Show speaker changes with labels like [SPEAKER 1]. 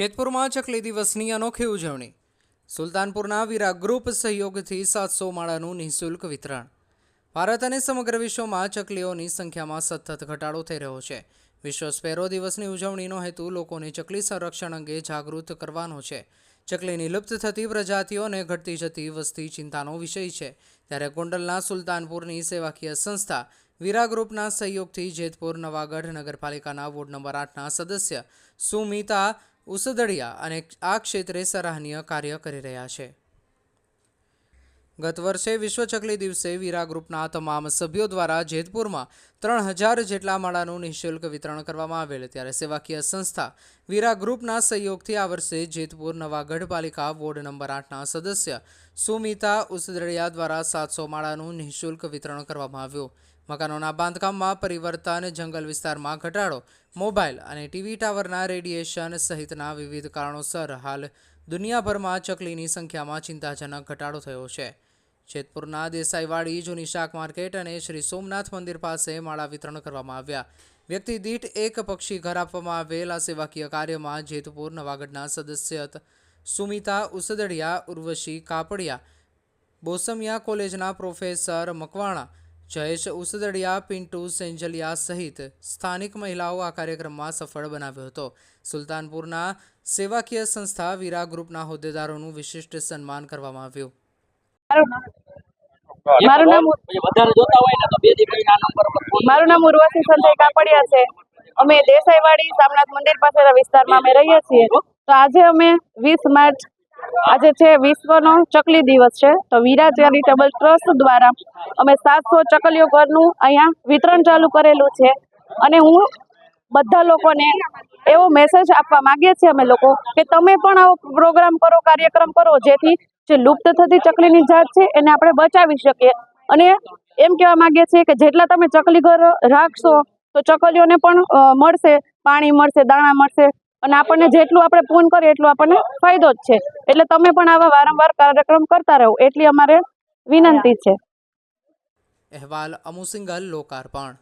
[SPEAKER 1] જેતપુરમાં ચકલી દિવસની અનોખી ઉજવણી. સુલતાનપુરના વીરા ગ્રુપ સહયોગથી સાતસો માળાનું નિઃશુલ્ક વિતરણ. ભારત અને સમગ્ર વિશ્વમાં ચકલીઓની સંખ્યામાં સતત ઘટાડો થઈ રહ્યો છે. વિશ્વ સ્પેરો દિવસની ઉજવણીનો હેતુ લોકોને ચકલી સંરક્ષણ અંગે જાગૃત કરવાનો છે. ચકલીની લુપ્ત થતી પ્રજાતિઓ અને ઘટતી જતી વસ્તી ચિંતાનો વિષય છે. ત્યારે ગોંડલના સુલતાનપુરની સેવાકીય સંસ્થા વીરા ગ્રુપના સહયોગથી જેતપુર નવાગઢ નગરપાલિકાના વોર્ડ નંબર આઠના સદસ્ય સુમિતા ઉસદડિયા અને આ ક્ષેત્રે સરાહનીય કાર્ય કરી રહ્યા છે. ગત વર્ષે વિશ્વ ચકલી દિવસે વીરા ગ્રુપના તમામ સભ્યો દ્વારા જેતપુરમાં ત્રણ હજાર જેટલા માળાનું નિઃશુલ્ક વિતરણ કરવામાં આવેલ. ત્યારે સેવાકીય સંસ્થા વીરા ગ્રુપના સહયોગથી આ વર્ષે જેતપુર નવાગઢ પાલિકા વોર્ડ નંબર આઠના સદસ્ય સુમિતા ઉસદડિયા દ્વારા સાતસો માળાનું નિઃશુલ્ક વિતરણ કરવામાં આવ્યું. મકાનોના બાંધકામમાં પરિવર્તન, જંગલ વિસ્તારમાં ઘટાડો, મોબાઈલ અને ટીવી ટાવરના રેડિયેશન સહિતના વિવિધ કારણોસર હાલ દુનિયાભરમાં ચકલીની સંખ્યામાં ચિંતાજનક ઘટાડો થયો છે. જેતપુરના દેસાઈવાડી, જૂની શાક માર્કેટ અને શ્રી સોમનાથ મંદિર પાસે માળા વિતરણ કરવામાં આવ્યા. વ્યક્તિ દીઠ એક પક્ષી ઘર આપવામાં આવેલ આ સેવાકીય કાર્યમાં જેતપુર, નવાગઢના સદસ્ય સુમિતા ઉસદડિયા, ઉર્વશી કાપડિયા, બોસમિયા કોલેજના પ્રોફેસર મકવાણા જયેશ ઉસદડિયા પિન્ટુ સેન્જલિયા સહિત સ્થાનિક મહિલાઓ આ કાર્યક્રમમાં સફળ બનાવ્યો હતો. સુલતાનપુરના સેવાકીય સંસ્થા વીરા ગ્રુપના હોદ્દેદારોનું વિશિષ્ટ સન્માન કરવામાં આવ્યું.
[SPEAKER 2] મારું નામ
[SPEAKER 3] પછી વધારે જોતા હોય ને તો બે દી પછી આ નંબર પર ફોન
[SPEAKER 2] મારું નામ ઉર્વશી સંજય કાપડિયા છે. અમે દેસાઈવાડી સામનાથ મંદિર પાસેના વિસ્તારમાં અમે રહીએ છીએ. તો આજે અમે વીસ માર્ચ આજે છે વિશ્વનો ચકલી દિવસ છે. તો વીરા ચેરિટેબલ ટ્રસ્ટ દ્વારા અમે સાતસો ચકલીઓ ઘરનું અહીંયા વિતરણ ચાલુ કરેલું છે. અને હું બધા લોકોને એવો મેસેજ આપવા માંગીએ છીએ અમે લોકો કે તમે પણ આવો પ્રોગ્રામ કરો, કાર્યક્રમ કરો, જેથી જે લુપ્ત થતી ચકલીની જાત છે એને આપણે બચાવી શકીએ. અને એમ કહેવા માંગીએ છીએ કે જેટલા તમે ચકલી ઘર રાખશો તો ચકલીઓને પણ મળશે, પાણી મળશે, દાણા મળશે અને આપણને જેટલું આપણે પૂન કરીએ એટલું આપણને ફાયદો જ છે. એટલે તમે પણ આવા વારંવાર કાર્યક્રમ કરતા રહો, એટલી અમારે વિનંતી છે.
[SPEAKER 1] અહેવાલ અમુસિંગલ લોકાર્પણ.